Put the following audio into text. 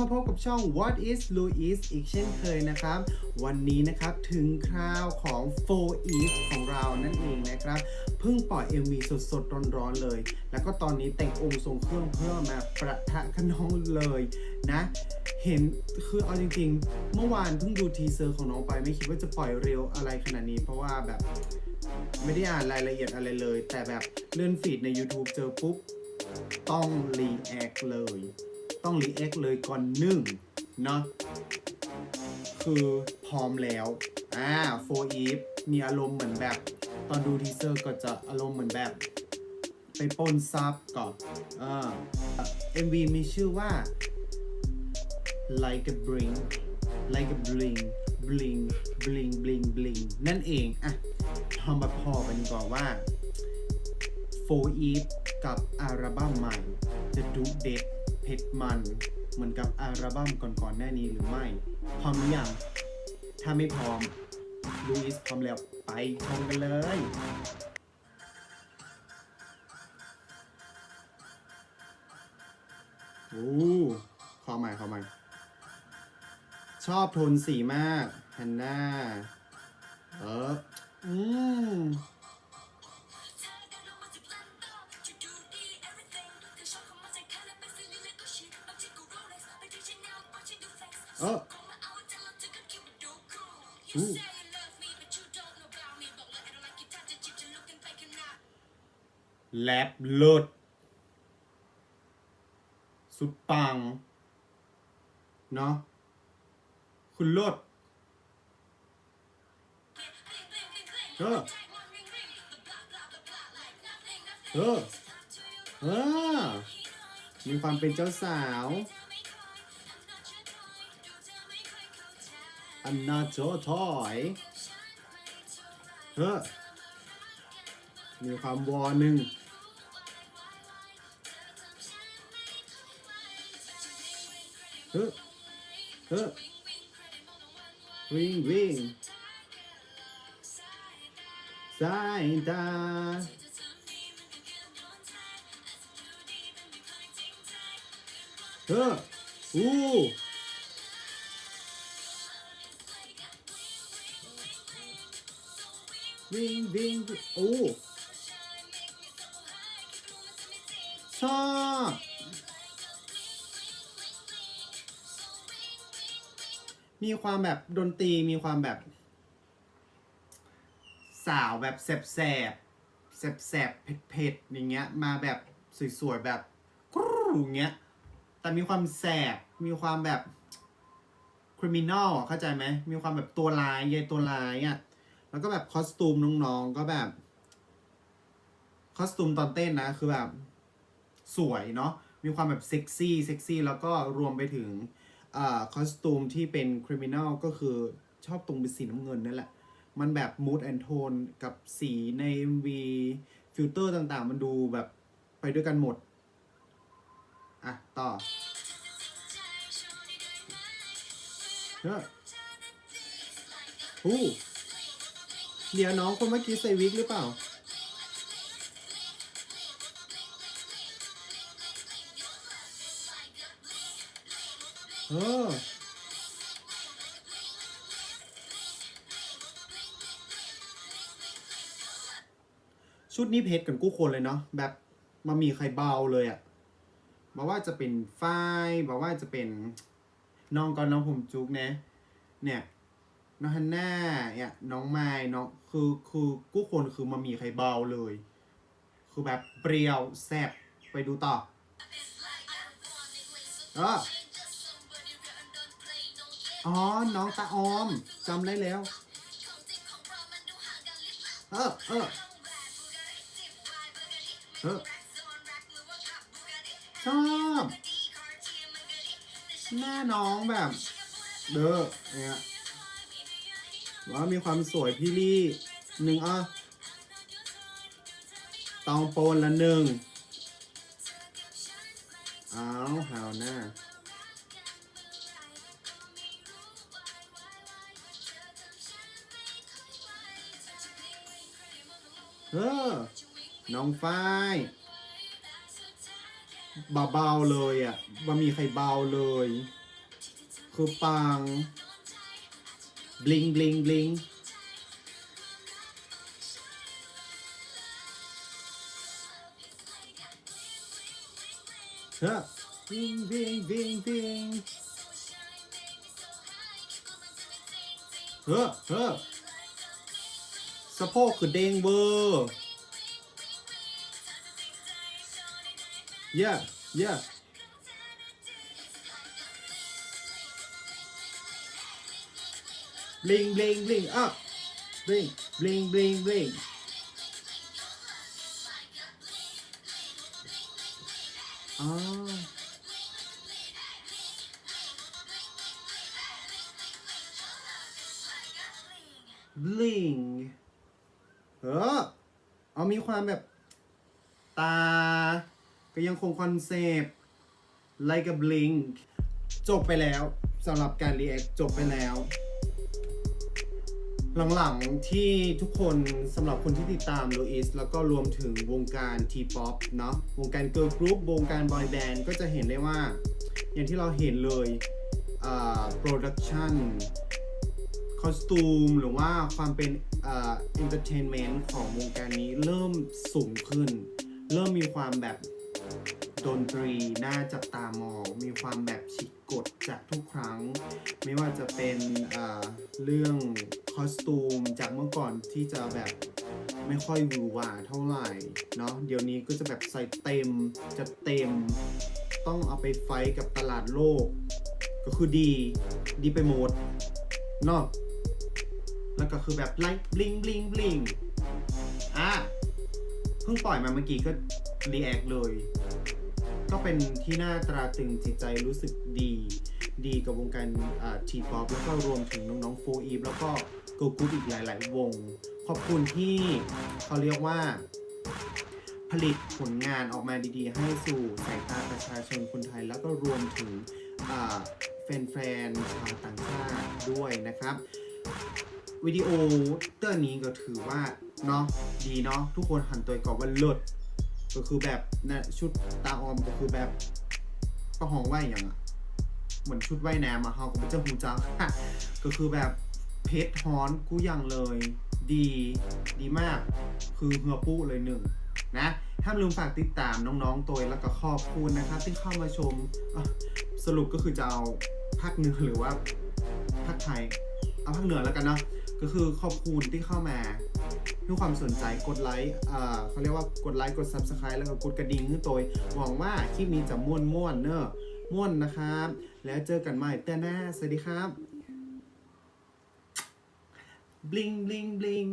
มาพบกับช่อง What is Louis อีกเช่นเคยนะครับ วันนี้นะครับถึงคราวของ4 Eve ของเรานั่นเองนะครับ เพิ่งปล่อย MV สดๆ ร้อนๆเลย แล้วก็ตอนนี้แต่งองค์ทรงเครื่องเพื่อมาประทะกับน้องเลยนะ เห็นคือเอาจริงๆ เมื่อวานเพิ่งดูทีเซอร์ของน้องไปไม่คิดว่าจะปล่อยเร็วอะไรขนาดนี้ เพราะว่าแบบไม่ได้อ่านรายละเอียดอะไรเลย แต่แบบเลื่อนฟีดใน YouTube เจอปุ๊บต้องรีแอคเลย ต้องรีแอคเลยก่อนหนึ่งเนาะคือพร้อมแล้วอ่าโฟอีฟมีอารมณ์เหมือนแบบ ตอนดูทีเซอร์ก็จะอารมณ์เหมือนแบบ ไปปนซับก่อนเอ่า MV มีชื่อว่า like a bling like a bling bling bling bling bling นั่นเองอะทำมาพอกันดีกว่าว่าโฟอีฟกับอัลบั้มใหม่จะดุ เผ็ดมัน เหมือนกับอัลบั้มก่อนๆหน้านี้หรือไม่ พร้อมหรือยัง ถ้าไม่พร้อมลูอิสพร้อมแล้วไปชมกันเลยโอ้ขอใหม่ขอใหม่ชอบโทนสีมากฮันน่าเอออืม เอออู้แลบเลิศสุดปัง เนาะคุณเลิศเออเออเออมีความเป็นเจ้าสาว อันนาโจทอยเออมีความวอหนึ่งเออเออวิ่งวิ่งสายตาเอออู้ วิ่งวิ่งโอ้ชอบมีความแบบดนตรีมีความแบบ สาวแบบแสบแสบแสบแสบเผ็ดเผ็ดๆอย่างเงี้ย มาแบบสวยๆแบบกรูอย่างเงี้ยแต่มีความแสบมีความแบบคริมินอลเข้าใจไหมมีความแบบตัวร้ายยายตัวร้ายอะ แล้วก็แบบคอสตูมน้องๆก็แบบ คอสตูมตอนเต้นนะ คือแบบสวยเนาะมีความแบบเซ็กซี่เซ็กซี่แล้วก็รวมไปถึงอคอสตูมที่เป็นคริมินอลก็คือชอบตรงเป็นสีน้ำเงินนั่นแหละ มันแบบมูดแอนโทนกับสีใน MV ฟิลเตอร์ต่างๆ มันดูแบบไปด้วยกันหมด อะ ต่อเฮ้ยอู้ เดี๋ยวน้องคนเมื่อกี้ใส่วิกหรือเปล่า เออ ชุดนี้เพชรกันกู้คนเลยเนาะแบบมามีใครเบาเลยอะบอกว่าจะเป็นฝ้ายบอกว่าจะเป็นน้องก่อนน้องผมจุกนะ เนี่ย น้องฮันน่าเนี่ยน้องไม้น้องคือคือกู้คนคือมามีใครเบาเลย คือแบบเปรี้ยวแซ่บไปดูต่อเอออ๋อ น้องตาออมจำได้แล้ว เออเออเออชอบหน้าน้องแบบ เด้อเนี่ย ว่ามีความสวยพี่ลี่หนึ่งอะตองโปนละหนึ่งเอาหาวหน้าเออน้องฝ้ายเบาๆเลยอะบ่มีใครเบาเลย คือปัง บลิงบลิงบลิงเฮ้อวิงวิงวิงวิงเฮ้อเฮ้อสะโพกคือเด้งเวอร์เย่ bling bling bling up bling bling bling bling bling เออเอามีความแบบตา ก็ยังคงคอนเซปต์ไลกับ blink จบไปแล้วสำหรับการรีแอคจบไปแล้ว หลังๆที่ทุกคนสำหรับคนที่ติดตามโลอิสแล้วก็รวมถึงวงการทีป๊อปเนาะวงการเกิร์ลกรุ๊ปวงการบอยแบนด์ก็จะเห็นได้ว่า อย่างที่เราเห็นเลยโปรดักชันคอสตูมหรือว่าความเป็นเอนเตอร์เทนเมนต์ของวงการนี้เริ่มสูงขึ้น เริ่มมีความแบบ ดนตรีน่าจับตามองมีความแบบฉิกกดจากทุกครั้ง ไม่ว่าจะเป็นเรื่องคอสตูมจากเมื่อก่อนที่จะแบบไม่ค่อยหวือหวาเท่าไหร่เนาะเดี๋ยวนี้ก็จะแบบใส่เต็มจะเต็ม ต้องเอาไปไฟกับตลาดโลก ก็คือดีดีไปหมดเนาะแล้วก็คือแบบไลท์บลิงบลิงบลิงอะเพิ่งปล่อยมาเมื่อกี้ก็รีแอคเลย ก็เป็นที่น่าตราตึงจิตใจรู้สึกดี ดีกับวงการทีป๊อปแล้วก็รวมถึงน้องๆโฟอีฟแล้วก็เกิร์ลกรุ๊ปอีกหลาย ๆ วง ขอบคุณที่เขาเรียกว่า ผลิตผลงานออกมาดีๆ ให้สู่สายตาประชาชนคนไทย แล้วก็รวมถึงแฟนๆชาวต่างชาติด้วยนะครับวิดีโอเตอร์นี้ก็ถือว่าเนาะดีเนาะทุกคนหันตัวก่อนว่าเลิศ ก็คือแบบนะชุดตาออมก็คือแบบก็ห้องว่ายอย่างอะเหมือนชุดว่ายน้ำอะเฮาก็เป็นเจ้าหูจังก็คือแบบเพชรฮอนกูอย่างเลย ดีดีมาก คือเหือปู้เลยหนึ่งนะห้ามลืมฝากติดตามน้องๆตัวแล้วก็ขอบคุณนะครับที่เข้ามาชมสรุปก็คือจะเอาภาคเหนือหรือว่าภาคไทย เอาภาคเหนือแล้วกันเนาะก็คือขอบคุณที่เข้ามา ทุกความสนใจกดไลค์อ่าเขาเรียกว่ากดไลค์กด Subscribe แล้วก็กดกระดิ่งให้ตัวหวังว่าคลิปนี้จะม่วนม่วนเนอะม่วนนะครับ แล้วเจอกันใหม่เต้อหน้าสวัสดีครับบลิงบลิงบลิง